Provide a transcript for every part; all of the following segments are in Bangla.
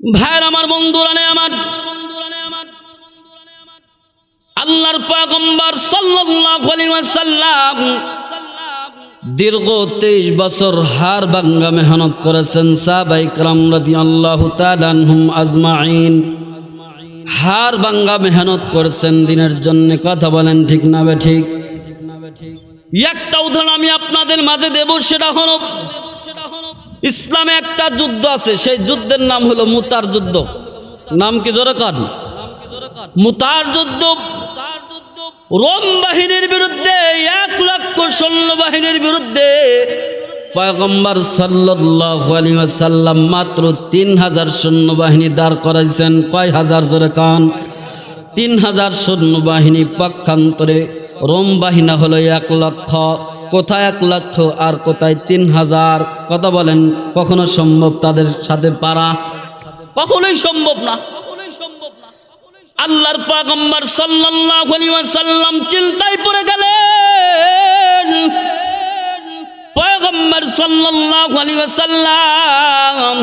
ভাইয়ের আমার বন্ধুরা নেই আমার আল্লাহর পাগম্বর সাল্লাল্লাহু আলাইহি ওয়াসাল্লাম দীর্ঘ তেইশ বছর হার বাঙ্গা মেহনত করেছেন সাহাবাই کرام রাদিয়াল্লাহু তাআলা আনহুম আজমাইন হার বাঙ্গা মেহনত করেছেন দিনের জন্য কথা বলেন ঠিক না বে ঠিক একটা উদাহরণ আমি আপনাদের মাঝে দেব সেটা হলো ইসলামে একটা যুদ্ধ আছে, সেই যুদ্ধের নাম হলো মুতার যুদ্ধ। নাম কি জোরে কান? মুতার যুদ্ধ, রোম বাহিনীর বিরুদ্ধে, এক লক্ষ সৈন্য বাহিনীর বিরুদ্ধে পয়গম্বর ওয়াসাল্লাম মাত্র তিন হাজার সৈন্যবাহিনী দাঁড় করাইছেন। কয় হাজার জোরে কান? তিন হাজার সৈন্যবাহিনী পক্ষান্তরে রোম বাহিনী হলো এক লক্ষ। কোথায় এক লক্ষ আর কোথায় তিন হাজার কথা বলেন কখনো সম্ভব তাদের সাথে পারা কখনোই সম্ভব না আল্লাহর পাগম্বর সাল্লাল্লাহু আলাইহি ওয়াসাল্লাম চিন্তায় পড়ে গেলেন পয়গম্বর সাল্লাল্লাহু আলাইহি ওয়াসাল্লাম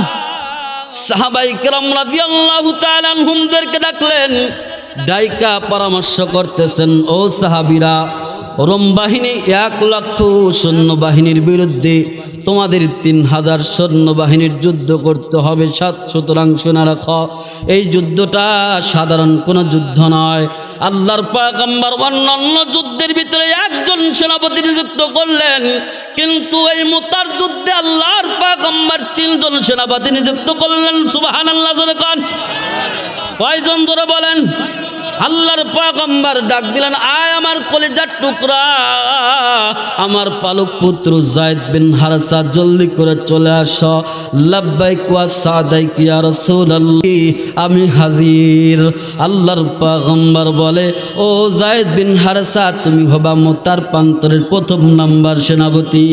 সাহাবাই کرام রাদিয়াল্লাহু তাআলা আনহুমদেরকে ডাকলেন ডাইকা পরামর্শ করতেছেন ও সাহাবীরা রোম বাহিনী এক লক্ষ সৈন্য বাহিনীর বিরুদ্ধে তোমাদের তিন হাজার সৈন্য বাহিনীর যুদ্ধ করতে হবে। সাত সুতরাং শোনা রাখ, এই যুদ্ধটা সাধারণ কোনো যুদ্ধ নয়। আল্লাহর পাগম্বর অন্যান্য যুদ্ধের ভিতরে একজন সেনাপতি নিযুক্ত করলেন, কিন্তু এই মোতার যুদ্ধে আল্লাহর পাগম্বর তিনজন সেনাপতি নিযুক্ত করলেন। সুবাহান আল্লাহ কয়জন ধরে বলেন? আল্লাহর পাগম্বর ডাক দিলেন, আয় আমার কলেজার টুকরা। আমার পালক পুত্র জায়দ বিন হারসা, জলদি করে চলে আস। লাব্বাইক ওয়া সাদাইক, ইয়া রাসূলুল্লাহ, আমি হাজির। আল্লাহর পাগম্বর বলে, ও জায়দ বিন হারসা, তুমি হবা মোতার প্রান্তরের প্রথম নাম্বার সেনাপতি।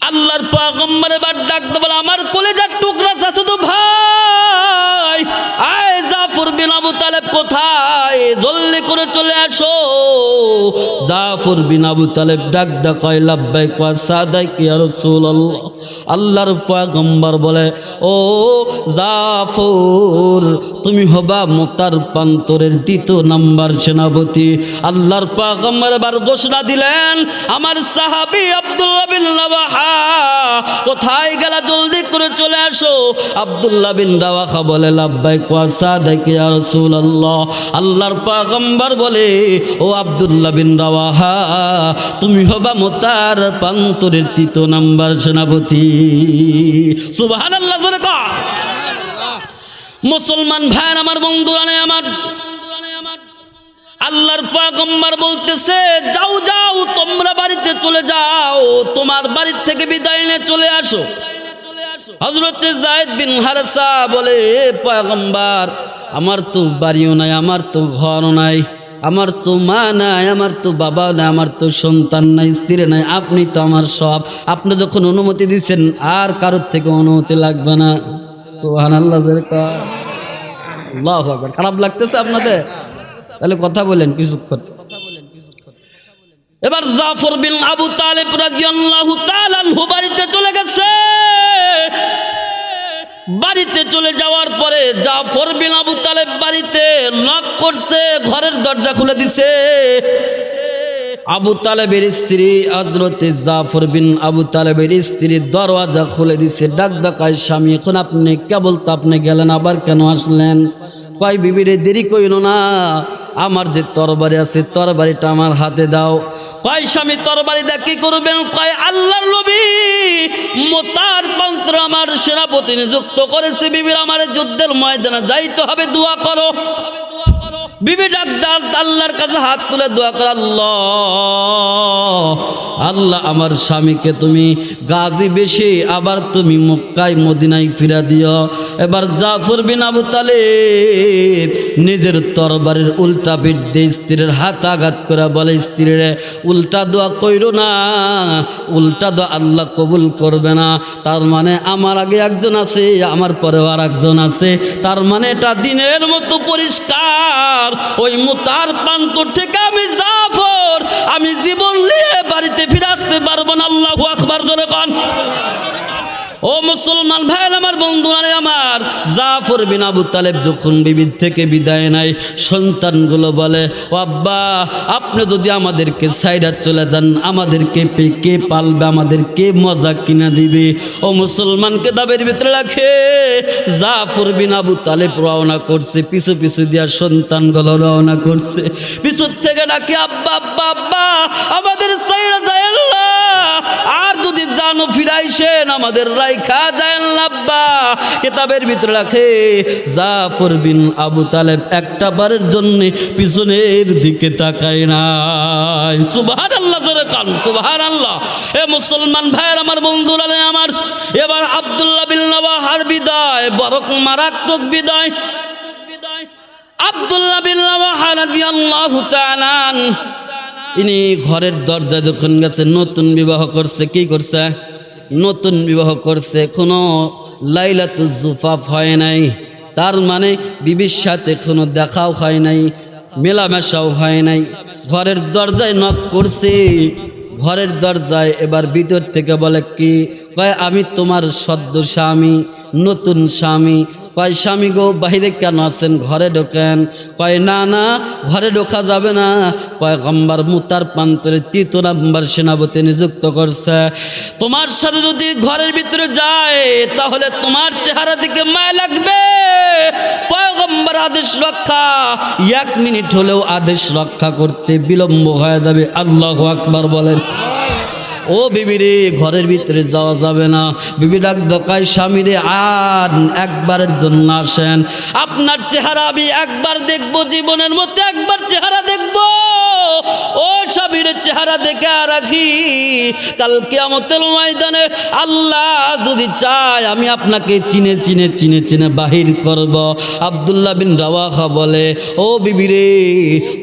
আল্লাহর পাগম্বর এবার ডাক বলে আমার কলেজার টুকরা চাচুতো ভাই! তালেব কোথায়? জলদি করে চলে আসো। জাফর বিন আবু তালেব ডাক ডাক কয় লাব্বাই কয় সাদাই কি আর আল্লাহর পাগম্বর বলে, ও জাফর, তুমি হবা মোতার প্রান্তরের দ্বিতীয় নাম্বার সেনাপতি। আল্লাহর পাগম্বর এবার ঘোষণা দিলেন, আমার সাহাবী আব্দুল্লাহ বিন রাওয়াহা, কোথায় গেলা? জলদি করে চলে আসো। আব্দুল্লাহ বিন রাওয়াহা বলে লাব্বাই কোয়াসা দেখে আর রাসূলুল্লাহ। আল্লাহর পাগম্বর বলে, ও আব্দুল্লাহ বিন রাওয়াহা, তুমি হবা মোতার প্রান্তরের তৃতীয় নাম্বার সেনাপতি। সুবহানাল্লাহ, জোরে কর মুসলমান ভাইয়ের আমার বন্ধুরা নেই আমার। আল্লাহর পাগম্বর বলতেছে, যাও যাও, তোমরা বাড়িতে চলে যাও, তোমার বাড়ির থেকে বিদায় নিয়ে চলে আসো। হজরতে জায়দ বিন হারসা বলে পাগম্বর আমার তো বাড়িও নাই, আমার তো ঘরও নাই, আমার তো মা নাই, আমার তো বাবা নাই, আমার তো সন্তান নাই, স্ত্রী নাই, আপনি তো আমার সব। আপনি যখন অনুমতি দিচ্ছেন, আর কারোর থেকে অনুমতি লাগবে না। সোহান আল্লাহ খারাপ লাগতেছে আপনাদের? তাহলে কথা বলেন কিছুক্ষণ। এবার জাফর বিন আবু তালেব রাদিয়াল্লাহু তাআলা বাড়িতে চলে গেছে। বাড়িতে চলে যাওয়ার পরে জাফর বিন আবু তালেব বাড়িতে নক করছে, ঘরের দরজা খুলে দিছে। আবু তালেবের স্ত্রী আজরতে জাফর বিন আবু তালেবের স্ত্রী দরওয়াজা খুলে দিছে, ডাক ডাকায়, স্বামী, এখন আপনি কেবল তো আপনি গেলেন, আবার কেন আসলেন? কয়, বিবিরে দেরি কইল না আমার যে তরবারি আছে, তরবারিটা আমার হাতে দাও। কয় স্বামী তরবারি দেখ কি করবেন? কয়, আল্লাহর নবী মোতার পন্ত্র আমার সেনাপতি নিযুক্ত করেছে। বিবির আমার যুদ্ধের ময়দানে যাইতে হবে, দোয়া করো। বিবি ডাকদার আল্লাহর কাছে হাত তুলে দোয়া কর, আল্লাহ আল্লাহ আমার স্বামীকে তুমি গাজী বেশি, আবার তুমি মক্কায় মদিনায় ফিরা দিও। এবার জাফর বিন আবু তালেব নিজের তরবারের উল্টা পিঠ দিয়ে স্ত্রীর হাত আঘাত করে বলে স্ত্রীরে উল্টা দোয়া কইরো না, উল্টা দোয়া আল্লাহ কবুল করবে না। তার মানে আমার আগে একজন আছে, আমার পরেও আর একজন আছে। তার মানে এটা দিনের মতো পরিষ্কার ওই মুতার প্রান্ত থেকে আমি জাফর। আমি জীবন নিয়ে বাড়িতে ফিরে আসতে পারব না, আল্লাহ আকবার, জোরে কন। ও মুসলমান ভাই আমার বন্ধুরা আমার, জাফর বিন আবু তালেব যখন বিবিধ থেকে বিদায় নাই সন্তানগুলো বলে, ও আব্বা, আপনি যদি আমাদেরকে সাইডা চলে যান, আমাদেরকে পে, কে পালবে, আমাদেরকে মজা কিনা দিবে? ও মুসলমানকে দাবের ভিতরে রাখে, জাফর বিন আবু তালেব রওনা করছে, পিছু পিছু দিয়া সন্তানগুলো রওনা করছে। পিছু থেকে ডাকে, আব্বা আব্বা আব্বা, আমাদের সাইডা যায় যদি ফিরাইছেন আমাদের রাইখা যায় আব্বা কেতাবের ভিতরে রাখে, জাফর বিন আবু তালেব একটা বারের জন্য পিছনের দিকে তাকায় নাই। সুবহান আল্লাহ জোরে কান সুবহান আল্লাহ এ মুসলমান ভাইয়ের আমার বন্ধুরা আমার, এবার আব্দুল্লাহ বিন নওয়াহার বিদায় বড় মারাত্মক বিদায়। আব্দুল্লাহ বিন নওয়াহা রাদিয়াল্লাহু তাআলা ইনি ঘরের দরজা যখন গেছে, নতুন বিবাহ করছে, কি করছে? নতুন বিবাহ করছে, কোনো লাইলাতু জুফাফ হয় নাই। তার মানে বিবির সাথে কোনো দেখাও হয় নাই, মেলামেশাও হয় নাই। ঘরের দরজায় নক করছে, ঘরের দরজায় এবার ভিতর থেকে বলে কি ভাই আমি তোমার সদ্য স্বামী, নতুন স্বামী কয়, স্বামী গো বাইরে কেন আছেন? ঘরে ঢোকেন। কয়, না না, ঘরে ঢোকা যাবে না। কয় গম্বার মুতার প্রান্তরে তৃতীয় নাম্বার সেনাপতি নিযুক্ত করছে। তোমার সাথে যদি ঘরের ভিতরে যায়, তাহলে তোমার চেহারা দিকে মায় লাগবে। পয়গম্বর আদেশ রক্ষা, এক মিনিট হলেও আদেশ রক্ষা করতে বিলম্ব হয়ে যাবে। আল্লাহ আকবার বলেন। ও বিবি রে ঘরের ভিতরে যাওয়া যাবে না। বিবি ডাক দোকায় স্বামী রে আর একবারের জন্য আসেন। আপনার চেহারা আমি একবার দেখব, জীবনের মধ্যে একবার চেহারা দেখব। ও স্বামীর চেহারা দেখে রাখি। কালকে আমতেল ময়দানে আল্লাহ যদি চায়, আমি আপনাকে চিনে চিনে চিনে চিনে বাহির করব। আবদুল্লাহ বিন রাওয়াহা বলে, ও বিবি রে,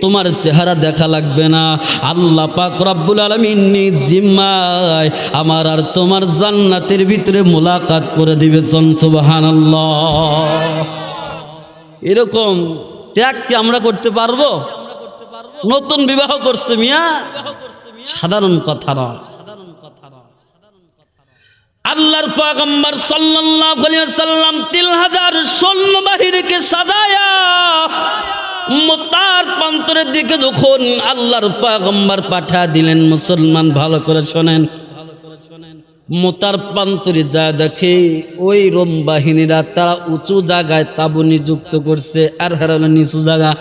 তোমার চেহারা দেখা লাগবে না। আল্লাহ পাক রব্বুল আলমিন জিম্মায় আমার আর তোমার জান্নাতের ভিতরে মোলাকাত করে দিবে সুবহান এরকম ত্যাগ কি আমরা করতে পারব? নতুন বিবাহ করছে মিয়া। সাধারণ কথা না আল্লাহর পাগম্বর সাল্লাল্লাহু আলাইহি ওয়াসাল্লাম তিন হাজার সৈন্য বাহিনীকে সাজায়া তার প্রান্তরের দিকে যখন আল্লাহর পাগম্বর পাঠা দিলেন, মুসলমান ভালো করে শোনেন। মোতার প্রান্তরে যা দেখে ওই রোম বাহিনীরা তারা উঁচু জায়গায় তাবু নিযুক্ত করছে, আর হারালো নিচু জায়গা।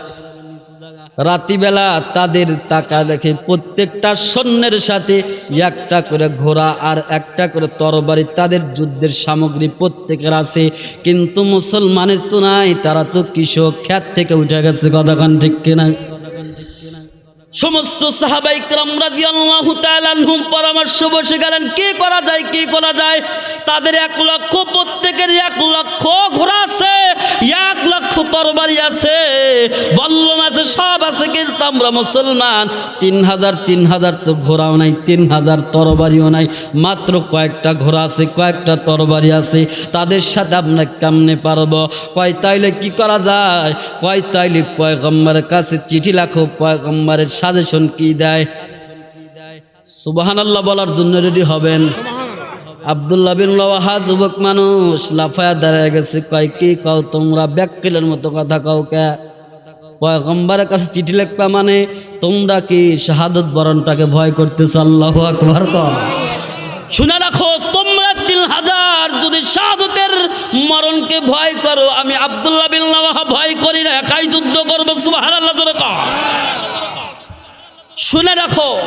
রাতিবেলা তাদের তাকা দেখে প্রত্যেকটা সৈন্যের সাথে একটা করে ঘোড়া আর একটা করে তরবারি তাদের যুদ্ধের সামগ্রী প্রত্যেকের আছে। কিন্তু মুসলমানের তো নাই, তারা তো কৃষক খ্যাত থেকে উঠে গেছে কতক্ষণ ঠিক কিনা? সমস্ত সাহাবাই রাদিয়াল্লাহু তাআলা পরামর্শ বসে গেলেন, কি করা যায়, কি করা যায়? তাদের এক লক্ষ প্রত্যেকের এক লক্ষ ঘোড়া আছে, এক লক্ষ তরবারি আছে, বল্লম আছে, সব আছে, কিন্তু আমরা মুসলমান তিন হাজার তিন হাজার তো ঘোড়াও নাই তিন হাজার তরবারিও নাই, মাত্র কয়েকটা ঘোড়া আছে, কয়েকটা তরবারি আছে, তাদের সাথে আমরা কেমনে পারব? কয় তাইলে কি করা যায়? কয় তাইলে পয়গম্বরের কাছে চিঠি লেখো, পয়গম্বরের সাজেশন কি দেয়? সুবাহান আল্লাহ বলার জন্য রেডি হবেন। আবদুল্লাহ বিন যুবক মানুষ, লাফায়া দাঁড়ায় গেছে। কয়, কি কও তোমরা ব্যাককেলের মতো কথা কও কে? পয়গম্বরের কাছে চিঠি লিখবা মানে তোমরা কি শাহাদত বরণটাকে ভয় করতেছ? আল্লাহ আকবার কর শুনে রাখো, তোমরা তিন হাজার যদি শাহাদতের মরণকে ভয় করো, আমি আবদুল্লাহ বিন ভয় করি না, একাই যুদ্ধ করব। সুবহানাল্লাহ কর শুনে রাখো,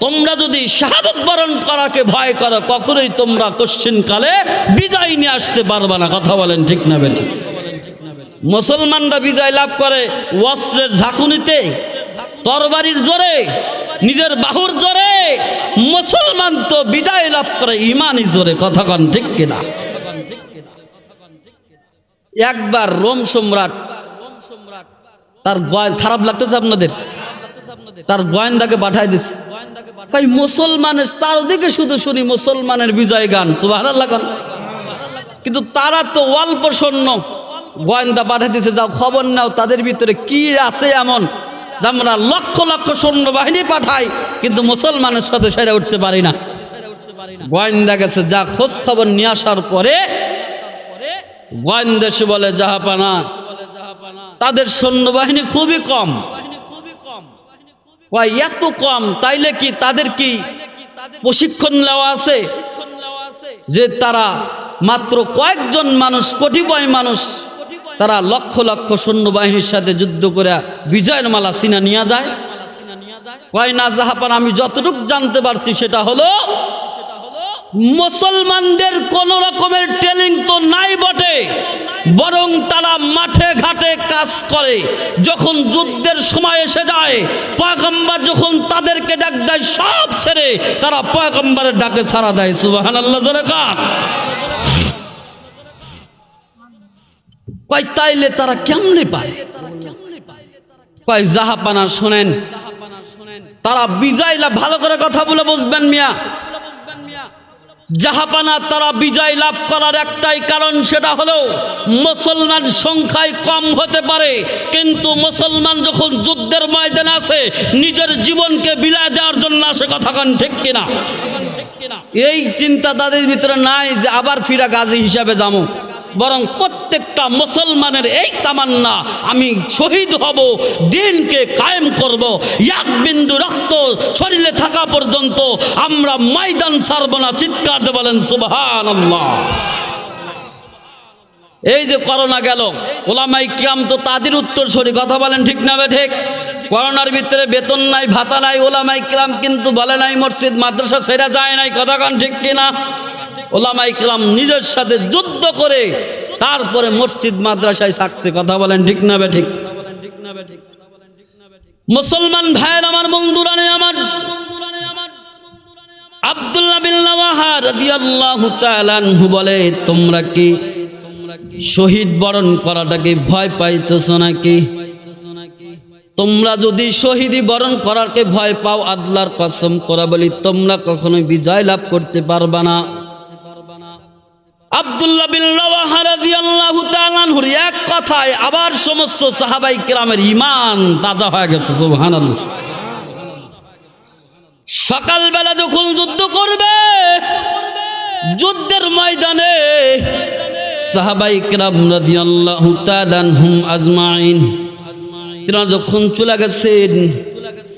তোমরা যদি শাহাদত বরণ করাকে ভয় করো, কখনোই তোমরা কোশ্চিন কালে বিজয় নিয়ে আসতে পারবা না। কথা বলেন ঠিক না বেঠিক মুসলমানরা বিজয় লাভ করে অস্ত্রের ঝাঁকুনিতে, তরবারির জোরে, নিজের বাহুর জোরে। মুসলমান তো বিজয় লাভ করে ইমানই জোরে। কথা কন ঠিক কিনা? একবার রোম সম্রাট, তার গয়- খারাপ লাগতেছে আপনাদের? তার গোয়েন্দাকে পাঠাই দিছে। ভাই মুসলমানের তার দিকে শুধু শুনি মুসলমানের বিজয় গান সুবাহ কিন্তু তারা তো অল্প সৈন্য। গোয়েন্দা পাঠাই দিছে, যাও খবর নাও তাদের ভিতরে কি আছে এমন। আমরা লক্ষ লক্ষ সৈন্য বাহিনী পাঠাই, কিন্তু মুসলমানের সাথে সেরে উঠতে পারি না। গোয়েন্দা গেছে, যা খোঁজ খবর নিয়ে আসার পরে গোয়েন্দা এসে বলে, জাহাপানা। তাদের সৈন্যবাহিনী খুবই কম। এত কম, তাইলে কি তাদের কি প্রশিক্ষণ নেওয়া আছে? যে তারা মাত্র কয়েকজন মানুষ কতিপয় মানুষ, তারা লক্ষ লক্ষ সৈন্যবাহিনীর সাথে যুদ্ধ করে বিজয়ের মালা সিনা নিয়ে যায়। কয় না জাহাপান, আমি যতটুক জানতে পারছি সেটা হলো, মুসলমানদের কোন রকমের ট্রেনিং তো নাই বটে। বরং তারা মাঠে ঘাটে কাজ করে। যখন যুদ্ধের সময় এসে যায়, পয়গম্বর যখন তাদেরকে ডাক দেয়, সব ছেড়ে তারা পয়গম্বরের ডাকে ছাড়া দেয়। সুবাহান আল্লাহ কান। কয়, তাইলে তারা কেমনে পায়? কয় জাহাপানা শোনেন, তারা বিজয় লাভ ভালো করে কথা বলে বুঝবেন মিয়া। জাহাপানা তারা বিজয় লাভ করার একটাই কারণ সেটা হলো মুসলমান সংখ্যায় কম হতে পারে। কিন্তু মুসলমান যখন যুদ্ধের ময়দানে আসে, নিজের জীবনকে বিলায় দেওয়ার জন্য আসে কথা কান ঠিক কিনা? এই চিন্তা তাদের ভিতরে নাই যে আবার ফিরা গাজী হিসাবে যাব। বরং প্রত্যেকটা মুসলমানের এই তামান্না, আমি শহীদ হব, দিনকে কায়েম করব, এক বিন্দু রক্ত শরীরে থাকা পর্যন্ত আমরা ময়দান ছাড়ব না, চিৎকার বলেন সুবহান এই যে করোনা গেল, ওলামাই কিয়াম তো তাদের উত্তর সরি, কথা বলেন ঠিক না ঠিক? করোনার ভিতরে বেতন নাই, ভাতা নাই, ওলামাই কিরাম কিন্তু বলে নাই, মসজিদ, মাদ্রাসা সেরা যায় নাই, কথা কান ঠিক কিনা? ওলামাই কিরাম নিজের সাথে যুদ্ধ করে তারপরে মসজিদ, মাদ্রাসায় থাকছে কথা বলেন ঠিক না বে ঠিক? মুসলমান ভাইয়ের আমার বন্ধুরানে আমার। আব্দুল্লাহ তাআলা বলে, তোমরা কি শহীদ বরণ করাটাকে ভয় পাইতেছ নাকি? তোমরা যদি শহীদি বরণ করারকে ভয় পাও, আল্লাহর কসম করা বলি, তোমরা কখনো বিজয় লাভ করতে পারবা না। আব্দুল্লাহ বিন রাওয়াহা রাদিয়াল্লাহু তাআলা এক কথায় আবার সমস্ত সাহাবাই কিরামের ঈমান তাজা হয়ে গেছে, সুবহানাল্লাহ। সকালবেলা যখন যুদ্ধ করবে, যুদ্ধের ময়দানে সাহাবাই কিরাম রাদিয়াল্লাহু তাআলা আনহুম আজমাইন। তারা যখন চলে গেছেন,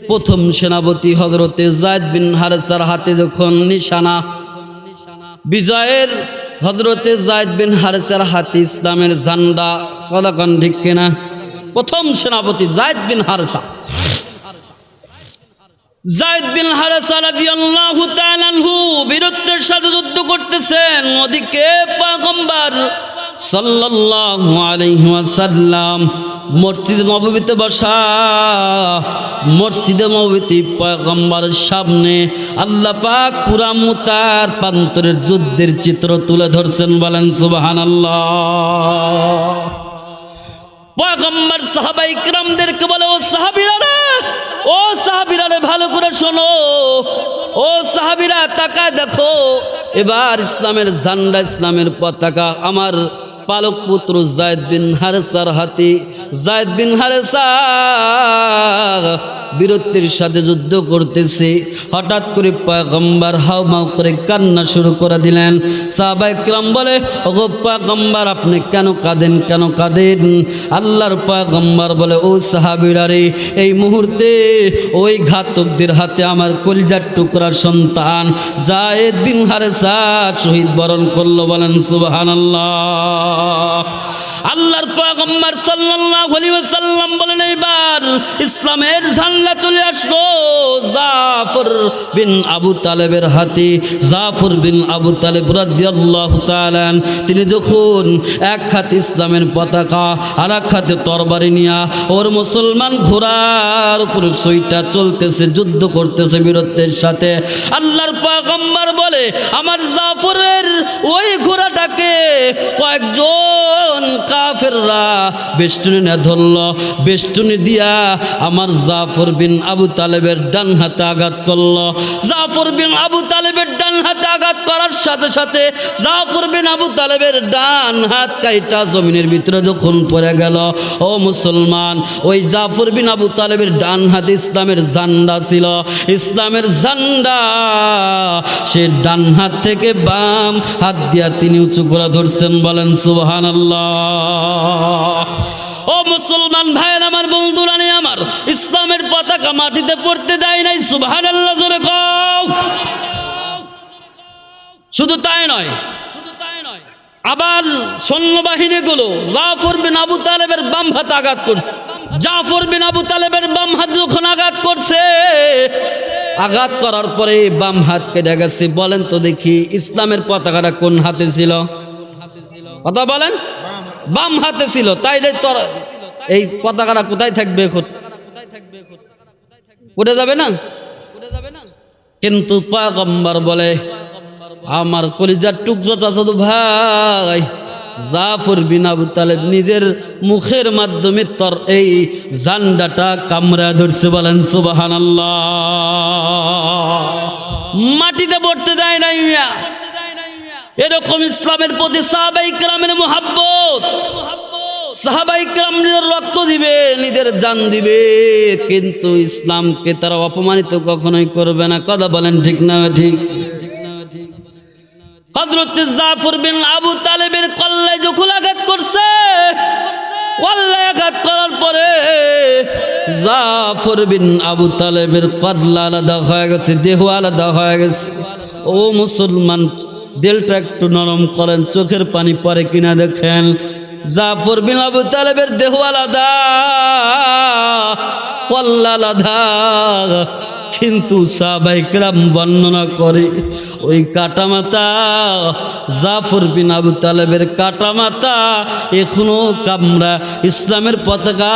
প্রথম সেনাপতি হজরতে জায়দ বিন হারেসার হাতে যখন নিশানা, বিজয়ের হজরতে জায়দ বিন হারেসার হাতে ইসলামের ঝান্ডা কদাকান ঠিক কিনা? প্রথম সেনাপতি জায়দ বিন হারেসা। জায়দ বিন হারেসা রাদিয়াল্লাহু তাআলাহু বীরত্বের সাথে যুদ্ধ করতেছেন। ওদিকে পয়গম্বর সাল্লাল্লাহু আলাইহি ওয়াসাল্লাম মসজিদ নববীতে বসা, মসজিদে নববীতে পয়গম্বরের সামনে আল্লাহ পাক পুরা মুতার প্রান্তরের যুদ্ধের চিত্র তুলে ধরছেন, বলেন সুবহানাল্লাহ। পয়গম্বর সাহাবাই ইকরামদেরকে বলে, ও সাহাবীরা ও সাহাবিরা ভালো করে শোনো। ও সাহাবিরা, তাকায় দেখো। এবার ইসলামের ঝান্ডা, ইসলামের পতাকা। আমার পালক পুত্র জায়দ বিন হারসার হাতি জায়দ বিন হারেসা বীরত্বের সাথে যুদ্ধ করতেছে। হঠাৎ করে পয়গম্বর হাউমাউ করে কান্না শুরু করে দিলেন। সাহাবাই কিরাম বলে, ওগো পয়গম্বর, আপনি কেন কাঁদেন কেন কাঁদেন? আল্লাহর পয়গম্বর বলে, ও সাহাবিরা রে, এই মুহূর্তে ওই ঘাতকদের হাতে আমার কলজার টুকরার সন্তান জায়েদ বিন হারেসা শহীদ বরণ করল। বলেন, সুবহানাল্লাহ। আল্লাহর পয়গম্বর সাল্লাল্লাহু ওয়াসাল্লাম বলেন, এইবার ইসলামের ঝান্ডা চলে আসলো। জাফর বিন আবু তালেবের হাতে, জাফর বিন আবু তালেব রাদিয়াল্লাহু তাআলা তিনি যখন এক হাতে ইসলামের পতাকা আর এক হাতে তরবারি নিয়া ওর মুসলমান ঘোড়ার উপর সইটা চলতেছে, যুদ্ধ করতেছে বীরত্বের সাথে, আল্লাহর পয়গম্বর বলে, আমার জাফরের ওই ঘোড়াটাকে কয়েকজন কাফেররা বেষ্টনী না ধরল। বেষ্টনী দিয়া আমার জাফর বিন আবু তালেবের ডান হাতে আঘাত করল। জাফর বিন আবু তালেবের হাতে আঘাত করার সাথে সাথে জাফর বিন আবু তালেবের ডান হাত কাইটা জমিনের ভিতরে যখন পড়ে গেল, ও মুসলমান, ওই জাফর বিন আবু তালেবের ডান হাতে ইসলামের ঝান্ডা ছিল। ইসলামের ঝান্ডা, সে ডান হাত থেকে বাম হাত দিয়া তিনি উঁচু করে ধরছেন, বলেন সুবহান ও মুসলমান ভাইয়ের আমার, বন্ধুরা নেই আমার, ইসলামের পতাকা মাটিতে পড়তে দেয় নাই সুবহান আল্লাহ জোরে কও। শুধু তাই নয়, শুধু তাই নয়, আবার সৈন্যবাহিনীগুলো জাফর বিন আবু তালেবের বাম হাত আঘাত করছে। জাফর বিন আবু তালেবের বাম হাত যখন আঘাত করছে, আঘাত করার পরে বাম হাত কেটে গেছে। বলেন তো দেখি ইসলামের পতাকাটা কোন হাতে ছিল? কথা বলেন? বাম হাতে ছিল। তাই তোর এই পতাকাটা কোথায় থাকবে এখন? উড়ে যাবে না? কিন্তু পাগম্বর বলে আমার কলিজার টুকরো চাচাতো ভাই, জাফর বিন আবু তালেব নিজের মুখের মাধ্যমে তোর এই জান্ডাটা কামরা ধরছে বলেন সুবাহান মাটিতে পড়তে দেয় নাই মিয়া। এরকম ইসলামের প্রতি সাহাবাই গ্রামের মোহাব্বত। সাহাবাই গ্রাম নিজের রক্ত দিবে, নিজের জান দিবে, কিন্তু ইসলামকে তারা অপমানিত কখনোই করবে না। কথা বলেন ঠিক না, ঠিক? হজরত জাফর বিন আবু তালেবের কল্লায় যখন আঘাত করছে, কল্লায় আঘাত করার পরে জাফর বিন আবু তালেবের কদলা আলাদা হয়ে গেছে, দেহ আলাদা হয়ে গেছে। ও মুসলমান দিলটা একটু নরম করেন, চোখের পানি পরে কিনা দেখেন। জাফর বিন আবু তালেবের দেহ আলাদা, কল্লা আলাদা। কিন্তু সাবাইকরাম বর্ণনা করে, ওই কাটামাতা জাফর বিন আবু তালেবের কাটামাতা এখনও কামরা ইসলামের পতাকা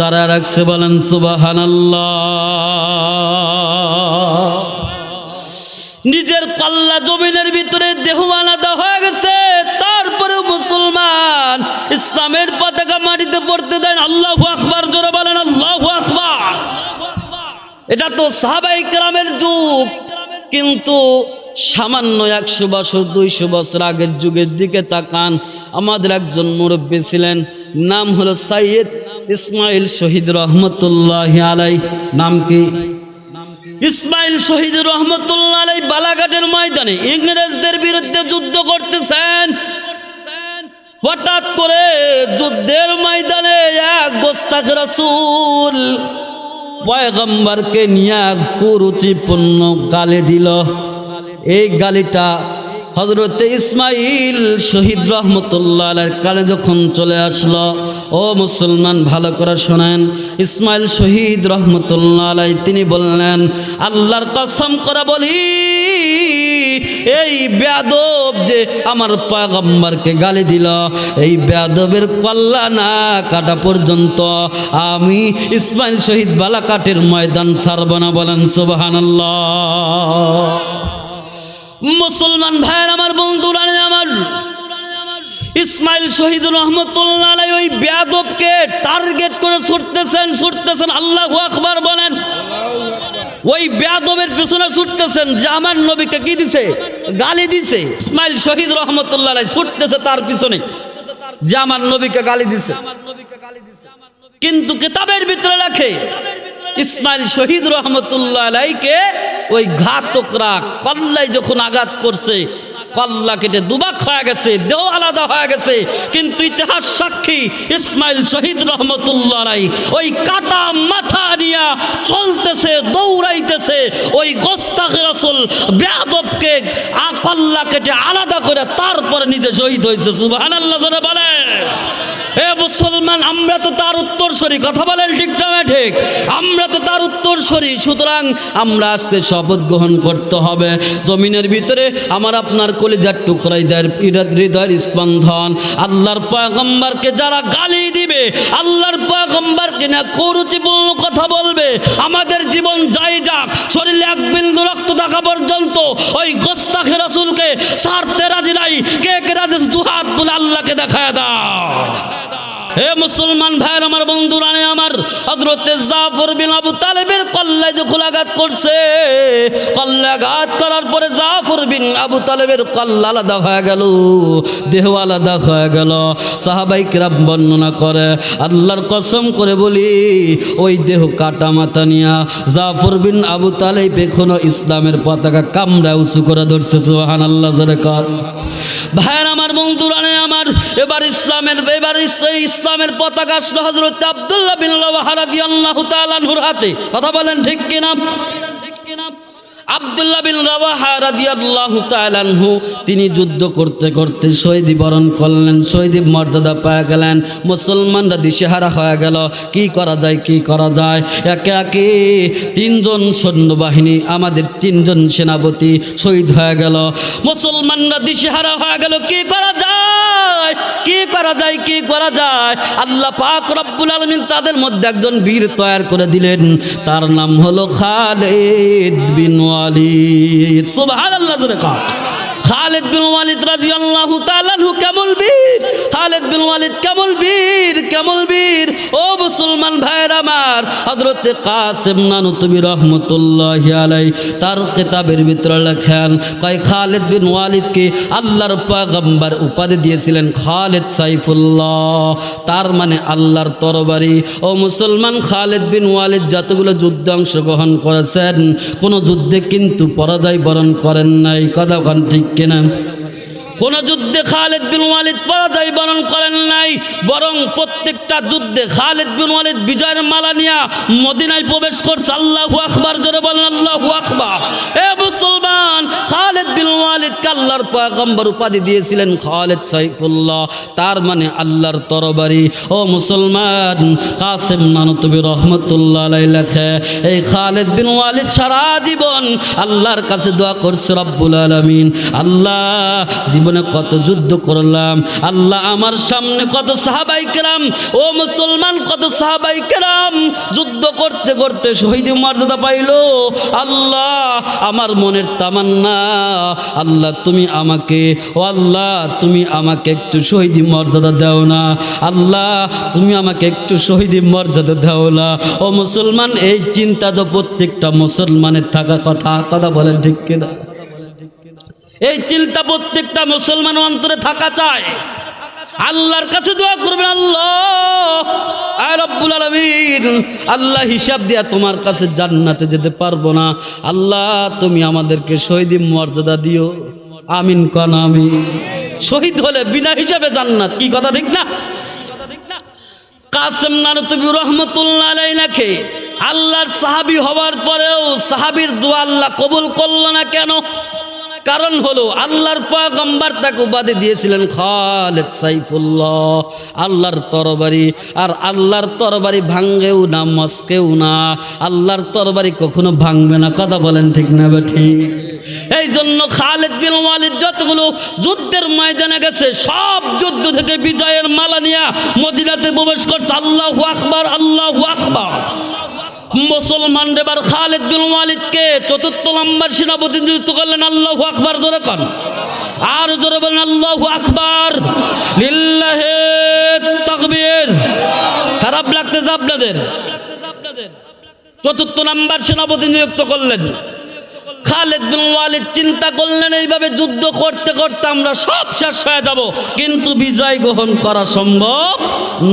দাঁড়া রাখছে বলেন, সুবাহানাল্লাহ। নিজের পাল্লা জমিনের ভিতরে দেহ আলাদা হয়ে গেছে, তারপরেও মুসলমান ইসলামের পতাকা মাটিতে পড়তে দেন আল্লাহ আকবার জোরে বলেন আল্লাহ আকবার এটা তো সাহাবাই গ্রামের যুগ। কিন্তু সামান্য একশো বছর, দুইশো বছর আগের যুগের দিকে তাকান। আমাদের একজন মুরব্বী ছিলেন, নাম হলো সাইয়েদ ইসমাইল শহীদ রহমতুল্লাহ আলাই। নাম কি? ইসমাইল শহীদ রহমতুল্লাহ আলাই বালাঘাটের ময়দানে ইংরেজদের বিরুদ্ধে যুদ্ধ করতেছেন। হঠাৎ করে যুদ্ধের ময়দানে এক গোস্তাক রসুল পয়গম্বরকে নিয়ে কুরুচিপূর্ণ গালি দিল। এই গালিটা হজরতে ইসমাইল শহীদ রহমতুল্লাহ কালে যখন চলে আসলো, ও মুসলমান, ভালো করে শোনেন। ইসমাইল শহীদ রহমতুল্লাহ তিনি বললেন, আল্লাহর কসম করে বলি, এই বেয়াদব যে আমার পাগম্বরকে গালি দিল, এই বেয়াদবের কল্লা না কাটা পর্যন্ত আমি ইসমাইল শহীদ বালাকাটের ময়দান সারব না। বলেন, সুবহানাল্লাহ। মুসলমান ভাইয়ের আমার বন্ধুরা, আমার ইসমাইল শহীদ রহমতুল্লাহ ওই বেয়াদবকে টার্গেট করে ছুটতেছেন ছুটতেছেন, আল্লাহ আকবার বলেন। ওই বেয়াদবের পিছনে ছুটতেছেন, যে আমার নবীকে কি দিছে? গালি দিছে। ইসমাইল শহীদ রহমতুল্লাহ ছুটতেছে তার পিছনে, যে আমার নবীকে গালি দিছে। কিন্তু কিতাবের ভিতরে রাখে, ইসমাইল শহীদ রহমতুল্লাহ আলাইকে ওই ঘাতকরা কল্লায় যখন আঘাত করছে, কল্লা কেটে দুবাক হয়ে গেছে, দেহ আলাদা হয়ে গেছে। কিন্তু ইতিহাস সাক্ষী, ইসমাইল শহীদ রহমতুল্লাহ আলাই, ওই কাটা মাথা নিয়া চলতেছে, দৌড়াইতেছে, ওই গোস্তাক রসুল বেয়াদবকে কল্লা কেটে আলাদা করে তারপরে নিজে শহীদ হয়েছে। সুবাহান আল্লাহ বলে এ মুসলমান, আমরা তো তার উত্তর সরি কথা বলেন ঠিক না ঠিক? আমরা তো তার উত্তর সরি সুতরাং আমরা আজকে শপথ গ্রহণ করতে হবে। জমিনের ভিতরে আমার আপনার কলিজার টুকরাই দেয় হৃদয়ের স্পন্দন। আল্লাহর পয়গম্বরকে যারা গালি দিবে, আল্লাহর পয়গম্বরকে না করুচিপূর্ণ কথা বলবে, আমাদের জীবন যাই যাক, শরীরে এক বিন্দু রক্ত থাকা পর্যন্ত ওই গোস্তাখে রসুলকে সারতে রাজি নাই। কে কে রাজি দুহাত বলে আল্লাহকে দেখায় দাও। হে মুসলমান ভাইয়ের, আমার বন্ধুরা নে আমার হজরতে জাফর বিন আবু তালেবের কল্লায় যখন আঘাত করছে কল্লা আঘাত করার পরে জাফর বিন আবু তালেবের কল্লা আলাদা হয়ে গেল, দেহ আলাদা হয়ে গেল। সাহাবাই কিরাম বর্ণনা করে, আল্লাহর কসম করে বলি, ওই দেহ কাটা মাথা নিয়া জাফর বিন আবু তালেব এখনও ইসলামের পতাকা কামড়া উঁচু করে ধরছে সোহান আল্লাহ ভাইয়ের আমার বন্ধুরানে আমার, এবার ইসলামের এবার ইসলামের পতাকা আসলো হজরত আবদুল্লাহ বিন রাদি আল্লাহ তালানহুর হাতে। কথা বলেন ঠিক কিনা? আবদুল্লাহ বিন রাওয়াহা রাদিয়াল্লাহু তাআলাহু তিনি যুদ্ধ করতে করতে শহীদ বরণ করলেন, শহীদ মর্যাদা পেয়ে গেলেন, মুসলমানরা দিশেহারা হয়ে গেল। কি করা যায়, কি করা যায়? একে একে তিনজন সৈন্যবাহিনী, আমাদের তিনজন সেনাপতি শহীদ হয়ে গেল। মুসলমানরা দিশেহারা হয়ে গেল, কি করা যায়? কি করা যায়, কি করা যায়? আল্লাহ পাক রব্বুল আলমিন তাদের মধ্যে একজন বীর তৈরি করে দিলেন। তার নাম হলো খালেদ বিন ওয়ালিদ। সুবহানাল্লাহ কর খালেদ বিন ওয়ালিদ রাদিয়াল্লাহু তাআলা আনহু কেমন বীর? খালেদ বিন ওয়ালিদ কেমন বীর? কেমন বীর? ও মুসলমান ভাইয়ের আমার, হযরতে কাসিম নানুতুবি রাহমাতুল্লাহি আলাই তার কিতাবের ভিতরে লেখেন, কয় খালেদ বিন ওয়ালিদকে আল্লাহর পয়গম্বর উপাধি দিয়েছিলেন খালেদ সাইফুল্লাহ, তার মানে আল্লাহর তরবারি। ও মুসলমান খালেদ বিন ওয়ালিদ যতগুলো যুদ্ধে অংশগ্রহণ করেছেন, কোনো যুদ্ধে কিন্তু পরাজয় বরণ করেন নাই। কথা কন ঠিক কিনা কোন যুদ্ধে খালেদ বিন ওয়ালিদ পরাজয় বরণ করেন নাই, বরং প্রত্যেকটা যুদ্ধে খালেদ বিন ওয়ালিদ বিজয়ের মালা নিয়া মদিনায় প্রবেশ করছে। আল্লাহু আকবার, জোরে বলেন, আল্লাহু আকবার। এ মুসলমান, খালেদ বিন ওয়ালিদকে আল্লাহর পয়গম্বর উপাধি দিয়েছিলেন খালেদ সাইফুল্লাহ। তার মানে আল্লাহর তরবারি। ও মুসলমান, কাসেম নানতবি রহমতুল্লাহ লেখে, এই খালেদ বিন ওয়ালিদ সারা জীবন আল্লাহর কাছে দোয়া করছে রব্বুল আলামিন। আল্লাহ জীবনে কত যুদ্ধ করলাম, আল্লাহ আমার সামনে কত সাহাবাই কেরাম, ও মুসলমান কত সাহাবাই কেরাম, যুদ্ধ করতে করতে শহীদ মর্যাদা পাইল, আল্লাহ আমার মনের তামান্না, আল্লাহ তুমি আমাকে, ও আল্লাহ তুমি আমাকে একটু শহীদি মর্যাদা দাও না, আল্লাহ তুমি আমাকে একটু শহীদি মর্যাদা দাও না, ও মুসলমান এই চিন্তা তো প্রত্যেকটা মুসলমানের থাকা কথা কথা বলেন ঠিক কিনা? এই চিন্তা প্রত্যেকটা মুসলমান অন্তরে থাকা চায় আল্লাহর কাছে দোয়া করবেন, আল্লাহ। আল্লাহ হিসাব দিয়া তোমার কাছে জান্নাতে যেতে পারব না। আল্লাহ, তুমি আমাদেরকে শহীদ মর্যাদা দিও। আমিন কন আমি শহীদ হলে বিনা হিসাবে জান্নাত, কি কথা ঠিক না? কাসেম নারতবি রহমতুল্লাহ আল্লাহর সাহাবি হওয়ার পরেও সাহাবির দোয়া আল্লাহ কবুল করল না কেন? কারণ হলো আল্লাহর পয়গম্বর তাকে উপাধি দিয়েছিলেন খালেদ সাইফুল্লাহ। আল্লাহর তরবারি, আর আল্লাহর তরবারি ভাঙ্গেও না, মস্কেও না। আল্লাহর তরবারি কখনো ভাঙবে না, কথা বলেন ঠিক না বা ঠিক? এই জন্য খালেদ বিন ওয়ালিদ যতগুলো যুদ্ধের ময়দানে গেছে, সব যুদ্ধ থেকে বিজয়ের মালা নিয়ে মদিনাতে প্রবেশ করছে। আল্লাহ আকবার আল্লাহ আকবার। মুসলমান এবার খালেদ বিন ওয়ালিদকে চতুর্থ নম্বর সেনাপতি নিযুক্ত করলেন, আল্লাহ আকবার জোরে কন। আর জোরে বলেন, আল্লাহ আকবার। লিল্লাহে তাকবীর। খারাপ লাগতেছে আপনাদের? চতুর্থ নাম্বার সেনাপতি নিযুক্ত করলেন। খালেদ বিন ওয়ালিদ চিন্তা করলেন, এইভাবে যুদ্ধ করতে করতে আমরা সব শেষ হয়ে যাব, কিন্তু বিজয় গ্রহণ করা সম্ভব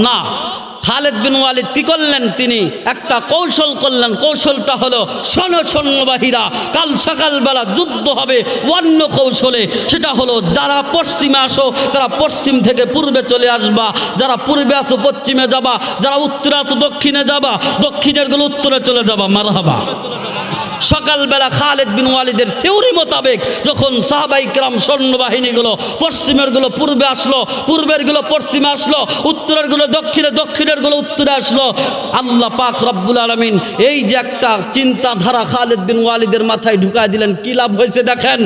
না। খালেদ বিন ওয়ালিদ কি করলেন তিনি? একটা কৌশল করলেন। কৌশলটা হলো সন সৈন্যবাহীরা, কাল সকালবেলা যুদ্ধ হবে অন্য কৌশলে। সেটা হলো, যারা পশ্চিমে আসো, তারা পশ্চিম থেকে পূর্বে চলে আসবা। যারা পূর্বে আসো, পশ্চিমে যাবা। যারা উত্তরে আসো, দক্ষিণে যাবা। দক্ষিণেরগুলো উত্তরে চলে যাবা। মারহাবা। সকালবেলা খালেদ বিন ওয়ালিদের থিওরি মোতাবেক যখন সাহাবাই ক্রাম সৈন্যবাহিনীগুলো পশ্চিমেরগুলো পূর্বে আসলো পূর্বেরগুলো পশ্চিমে আসলো উত্তরেরগুলো দক্ষিণে দক্ষিণেরগুলো উত্তরে আসলো, আল্লাহ পাক রব্বুল আলমিন এই যে একটা চিন্তাধারা খালেদ বিন ওয়ালিদের মাথায় ঢুকায় দিলেন, কি লাভ হয়েছে দেখেন?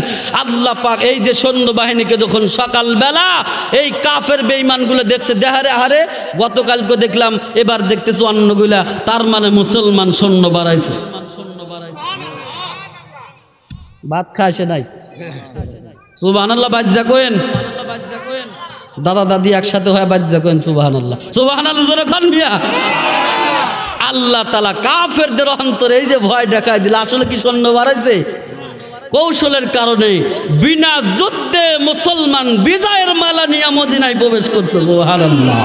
আল্লাহ পাক এই যে সৈন্যবাহিনীকে যখন সকালবেলা এই কাফের বেইমানগুলো দেখছে, দেহারে হারে গতকালকে দেখলাম, এবার দেখতেছি অন্যগুলা তার মানে মুসলমান সৈন্য বাড়াইছে। ভাত খায় সে নাই। সুবাহ আল্লাহ বাজ্জা কোয়েন দাদা, দাদি একসাথে হয় বাজ্যা কেন সুবাহান আল্লাহ সুবাহান আল্লাহ খান মিয়া। আল্লাহ তালা কাফেরদের অন্তরে এই যে ভয় দেখায় দিল, আসলে কি সৈন্য বাড়াইছে? কৌশলের কারণে বিনা যুদ্ধে মুসলমান বিজয়ের মালা নিয়ে মদিনায় প্রবেশ করছে, সুবহানাল্লাহ।